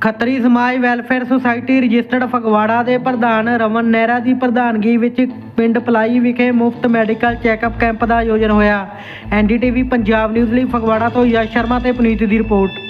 ਖੱਤਰੀ ਸਮਾਜ welfare society registered Phagwara ਦੇ ਪ੍ਰਧਾਨ ਰਮਨ ਨਹਿਰਾ ਦੀ ਪ੍ਰਧਾਨਗੀ ਵਿੱਚ ਪਿੰਡ ਪਲਾਈ ਵਿਖੇ ਮੁਫਤ ਮੈਡੀਕਲ ਚੈੱਕਅਪ ਕੈਂਪ ਦਾ ਆਯੋਜਨ ਹੋਇਆ। ਐਨਡੀਟੀਵੀ ਪੰਜਾਬ ਨਿਊਜ਼ ਲਈ ਫਗਵਾੜਾ ਤੋਂ ਯਸ਼ ਸ਼ਰਮਾ ਤੇ ਪੁਨੀਤ ਦੀ ਰਿਪੋਰਟ।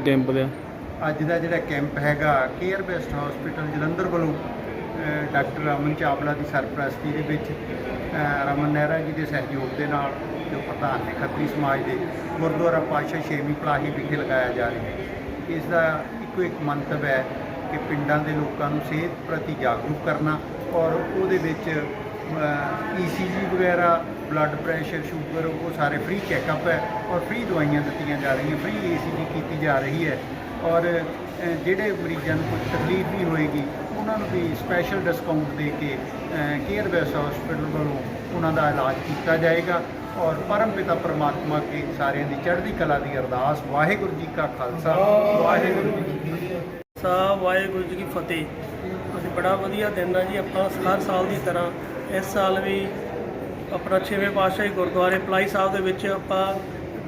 ਕੈਂਪ ਦਾ? ਅੱਜ ਦਾ ਜਿਹੜਾ ਕੈਂਪ ਹੈਗਾ, ਕੇਅਰ ਬੈਸਟ ਹਸਪੀਟਲ ਜਲੰਧਰ ਵੱਲੋਂ ਡਾਕਟਰ ਅਮਨ ਚਾਵਲਾ ਦੀ ਸਰਪ੍ਰਸਤੀ ਦੇ ਵਿੱਚ ਰਮਨ ਨਹਿਰਾ ਜੀ ਦੇ ਸਹਿਯੋਗ ਦੇ ਨਾਲ, ਜੋ ਪ੍ਰਧਾਨ ਨੇ ਖੱਤਰੀ ਸਮਾਜ ਦੇ ਗੁਰਦੁਆਰਾ ਪਾਤਸ਼ਾਹ ਛੇਵੀਂ ਪਲਾਹੀ ਵਿਖੇ ਲਗਾਇਆ ਜਾ ਰਿਹਾ ਹੈ। ਇਸ ਦਾ ਇੱਕੋ ਇੱਕ ਮੰਤਵ ਹੈ ਕਿ ਪਿੰਡਾਂ ਦੇ ਲੋਕਾਂ ਨੂੰ ਸਿਹਤ ਪ੍ਰਤੀ ਜਾਗਰੂਕ ਕਰਨਾ ਔਰ ਉਹਦੇ ਵਿੱਚ ਈਸੀਜੀ ਵਗੈਰਾ ਬਲੱਡ ਪ੍ਰੈਸ਼ਰ ਸ਼ੂਗਰ ਉਹ ਸਾਰੇ ਫ੍ਰੀ ਚੈੱਕਅਪ ਹੈ ਔਰ ਫ੍ਰੀ ਦਵਾਈਆਂ ਦਿੱਤੀਆਂ ਜਾ ਰਹੀਆਂ ਫ੍ਰੀ ਈਸੀਜੀ ਕੀਤੀ ਜਾ ਰਹੀ ਹੈ। ਔਰ ਜਿਹੜੇ ਮਰੀਜ਼ਾਂ ਨੂੰ ਕੋਈ ਤਕਲੀਫ ਵੀ ਹੋਏਗੀ, ਉਹਨਾਂ ਨੂੰ ਵੀ ਸਪੈਸ਼ਲ ਡਿਸਕਾਊਂਟ ਦੇ ਕੇ ਕੇਅਰ ਬੈਸ ਹਸਪੀਟਲ ਵੱਲੋਂ ਉਹਨਾਂ ਦਾ ਇਲਾਜ ਕੀਤਾ ਜਾਏਗਾ। ਔਰ ਪਰਮ ਪਿਤਾ ਪਰਮਾਤਮਾ ਕੇ ਸਾਰਿਆਂ ਦੀ ਚੜ੍ਹਦੀ ਕਲਾ ਦੀ ਅਰਦਾਸ। ਵਾਹਿਗੁਰੂ ਜੀ ਕਾ ਖਾਲਸਾ। ਵਾਹਿਗੁਰੂ ਜੀ ਕੀ ਫਤਿਹ। ਵਾਹਿਗੁਰੂ ਜੀ ਕੀ ਫਤਿਹ। ਅਸੀਂ ਬੜਾ ਵਧੀਆ ਦਿਨ ਹੈ ਜੀ, ਆਪਾਂ ਹਰ ਸਾਲ ਦੀ ਤਰ੍ਹਾਂ ਇਸ ਸਾਲ ਵੀ ਆਪਣਾ ਛੇਵੇਂ ਪਾਤਸ਼ਾਹੀ ਗੁਰਦੁਆਰੇ ਪਲਾਈ ਸਾਹਿਬ ਦੇ ਵਿੱਚ ਆਪਾਂ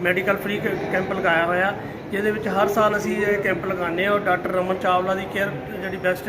ਮੈਡੀਕਲ ਫ੍ਰੀ ਕੈਂਪ ਲਗਾਇਆ ਹੋਇਆ, ਜਿਹਦੇ ਵਿੱਚ ਹਰ ਸਾਲ ਅਸੀਂ ਇਹ ਕੈਂਪ ਲਗਾਉਂਦੇ ਹਾਂ। ਔਰ ਡਾਕਟਰ ਰਮਨ ਚਾਵਲਾ ਦੀ ਕੇਅਰ ਜਿਹੜੀ ਬੈਸਟ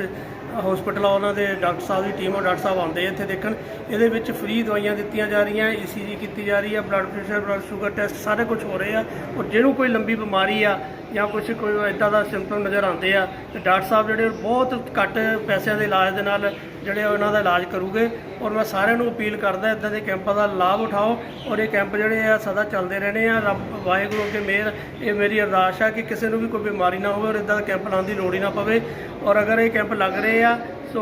ਹਸਪੀਟਲ ਆ, ਉਹਨਾਂ ਦੇ ਡਾਕਟਰ ਸਾਹਿਬ ਦੀ ਟੀਮ ਔਰ ਡਾਕਟਰ ਸਾਹਿਬ ਆਉਂਦੇ ਆ ਇੱਥੇ ਦੇਖਣ। ਇਹਦੇ ਵਿੱਚ ਫ੍ਰੀ ਦਵਾਈਆਂ ਦਿੱਤੀਆਂ ਜਾ ਰਹੀਆਂ ਈਸੀਜੀ ਕੀਤੀ ਜਾ ਰਹੀ ਹੈ blood pressure blood sugar test ਸਾਰੇ ਕੁਝ ਹੋ ਰਹੇ ਆ। ਔਰ ਜਿਹਨੂੰ ਕੋਈ ਲੰਬੀ ਬਿਮਾਰੀ ਆ ਜਾਂ ਕੁਝ ਕੋਈ ਇਦਾਂ ਦਾ ਸਿੰਪਟਮ ਨਜ਼ਰ ਆਉਂਦੇ ਆ, ਤੇ ਡਾਕਟਰ ਸਾਹਿਬ ਜਿਹੜੇ ਬਹੁਤ ਘੱਟ ਪੈਸਿਆਂ ਦੇ ਇਲਾਜ ਦੇ ਨਾਲ ਜਿਹੜੇ ਉਹਨਾਂ ਦਾ ਇਲਾਜ ਕਰੂਗੇ ਔਰ ਮੈਂ ਸਾਰਿਆਂ ਨੂੰ ਅਪੀਲ ਕਰਦਾ ਇਦਾਂ ਦੇ ਕੈਂਪਾਂ ਦਾ ਲਾਭ ਉਠਾਓ ਔਰ ਇਹ ਕੈਂਪ ਜਿਹੜੇ ਆ ਸਦਾ ਚੱਲਦੇ ਰਹਿਣੇ ਆ। ਰੱਬ, ਵਾਹਿਗੁਰੂ ਕੇ ਮਿਹਰ ਇਹ ਮੇਰੀ ਅਰਦਾਸ ਆ ਕਿ ਕਿਸੇ ਨੂੰ ਵੀ ਕੋਈ ਬਿਮਾਰੀ ਨਾ ਹੋਵੇ ਔਰ ਇਦਾਂ ਦਾ ਕੈਂਪ ਲਾਉਣ ਦੀ ਲੋੜ ਹੀ ਨਾ ਪਵੇ। ਔਰ ਅਗਰ ਇਹ ਕੈਂਪ ਲੱਗ ਰਹੇ ਆ, ਸੋ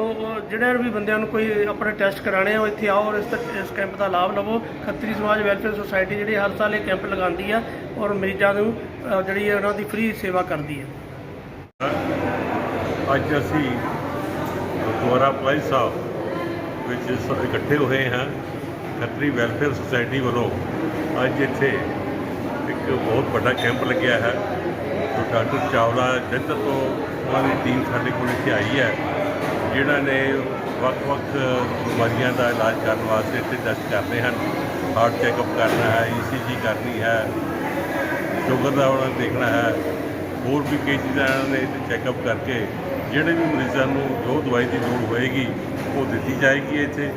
ਜਿਹੜੇ ਵੀ ਬੰਦਿਆਂ ਨੂੰ ਕੋਈ ਆਪਣੇ ਟੈਸਟ ਕਰਾਣੇ ਆ, ਉਹ ਇੱਥੇ ਆਓ ਔਰ ਇਸ ਤ- ਇਸ ਕੈਂਪ ਦਾ ਲਾਭ ਲਵੋ। ਖੱਤਰੀ ਸਮਾਜ ਵੈਲਫੇਅਰ ਸੁਸਾਇਟੀ ਜਿਹੜੀ ਹਰ ਸਾਲ ਇਹ ਕੈਂਪ ਲਗਾਉਂਦੀ ਆ ਔਰ ਮਰੀਜ਼ਾਂ ਨੂੰ ਜਿਹੜੀ ਹੈ, ਉਹਨਾਂ ਦੀ ਫ੍ਰੀ ਸੇਵਾ ਕਰਦੀ ਹੈ ਅੱਜ ਅਸੀਂ ਗੁਰਦੁਆਰਾ ਪਲਾਈ ਸਾਹਿਬ, ਵਿੱਚ ਇਕੱਠੇ ਹੋਏ ਹਾਂ, ਖੱਤਰੀ ਵੈਲਫੇਅਰ ਸੁਸਾਇਟੀ ਵੱਲੋਂ। ਅੱਜ ਇੱਥੇ ਇੱਕ ਬਹੁਤ ਵੱਡਾ ਕੈਂਪ ਲੱਗਿਆ ਹੈ। ਡਾਕਟਰ ਚਾਵਲਾ ਜੰਦਰ ਤੋਂ ਉਹਨਾਂ ਦੀ ਟੀਮ ਸਾਡੇ ਕੋਲ ਇੱਥੇ ਆਈ ਹੈ। ਜਿਨ੍ਹਾਂ ਨੇ ਵੱਖ-ਵੱਖ ਬਿਮਾਰੀਆਂ ਦਾ ਇਲਾਜ ਕਰਨ ਵਾਸਤੇ ਇੱਥੇ ਟੈਸਟ ਕਰਦੇ ਹਨ। ਹਾਰਟ ਚੈੱਕਅਪ ਕਰਨਾ ਹੈ ਈਸੀਜੀ ਕਰਨੀ ਹੈ, ਸ਼ੂਗਰ ਦਾ ਉਹਨਾਂ ਨੇ ਦੇਖਣਾ ਹੈ। ਹੋਰ ਵੀ ਕਈ ਚੀਜ਼ਾਂ ਇਹਨਾਂ ਨੇ, ਇੱਥੇ ਚੈੱਕਅਪ ਕਰਕੇ ਜਿਹੜੇ ਵੀ ਮਰੀਜ਼ਾਂ ਨੂੰ ਜੋ ਦਵਾਈ ਦੀ ਲੋੜ ਹੋਏਗੀ, ਉਹ ਦਿੱਤੀ ਜਾਏਗੀ ਇੱਥੇ।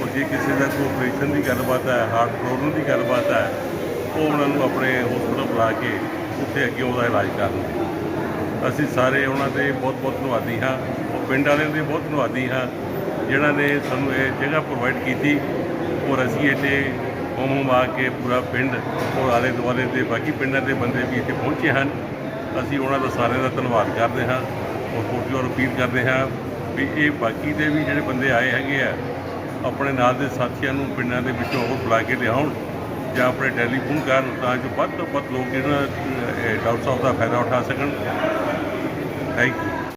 ਔਰ ਜੇ ਕਿਸੇ ਦਾ ਕੋਈ ਆਪਰੇਸ਼ਨ ਦੀ ਗੱਲਬਾਤ ਹੈ ਹਾਰਟ ਪ੍ਰੋਬਲਮ ਦੀ ਗੱਲਬਾਤ ਹੈ, ਉਹ ਉਹਨਾਂ ਨੂੰ ਆਪਣੇ ਹਸਪਤਾਲ ਬੁਲਾ ਕੇ ਉੱਥੇ ਅੱਗੇ ਉਹਦਾ ਇਲਾਜ ਕਰਨ ਅਸੀਂ ਸਾਰੇ ਉਹਨਾਂ ਦੇ ਬਹੁਤ ਬਹੁਤ ਧੰਨਵਾਦੀ ਹਾਂ ਉਹ ਪਿੰਡ ਵਾਲਿਆਂ ਦੇ ਬਹੁਤ ਧੰਨਵਾਦੀ ਹਾਂ, ਜਿਨ੍ਹਾਂ ਨੇ ਸਾਨੂੰ ਇਹ ਜਗ੍ਹਾ ਪ੍ਰੋਵਾਈਡ ਕੀਤੀ। ਔਰ ਅਸੀਂ ਇੱਥੇ ਹੋਮ ਹੋਮ ਆ ਕੇ ਪੂਰਾ ਪਿੰਡ ਔਰ ਆਲੇ ਦੁਆਲੇ ਦੇ ਬਾਕੀ ਪਿੰਡਾਂ ਦੇ ਬੰਦੇ ਵੀ ਇੱਥੇ ਪਹੁੰਚੇ ਹਨ। ਅਸੀਂ ਉਹਨਾਂ ਦਾ ਸਾਰਿਆਂ ਦਾ ਧੰਨਵਾਦ ਕਰਦੇ ਹਾਂ। ਔਰ ਕੋਟੀ ਔਰ ਅਪੀਲ ਕਰਦੇ ਹਾਂ ਵੀ ਇਹ ਬਾਕੀ ਦੇ ਵੀ ਜਿਹੜੇ ਬੰਦੇ ਆਏ ਹੈਗੇ ਆ ਆਪਣੇ ਨਾਲ ਦੇ ਸਾਥੀਆਂ ਨੂੰ ਪਿੰਡਾਂ ਦੇ ਵਿੱਚੋਂ ਹੋਰ ਬੁਲਾ ਕੇ ਲਿਆਉਣ ਜਾਂ ਆਪਣੇ ਟੈਲੀਫੋਨ ਕਰਨ ਤਾਂ ਜੋ ਵੱਧ ਤੋਂ ਵੱਧ ਲੋਕ ਇਹਨਾਂ ਅਹ, ਡਾਕਟਰ ਸਾਹਿਬ ਦਾ ਫਾਇਦਾ ਉਠਾ ਸਕਣ। ਥੈਂਕ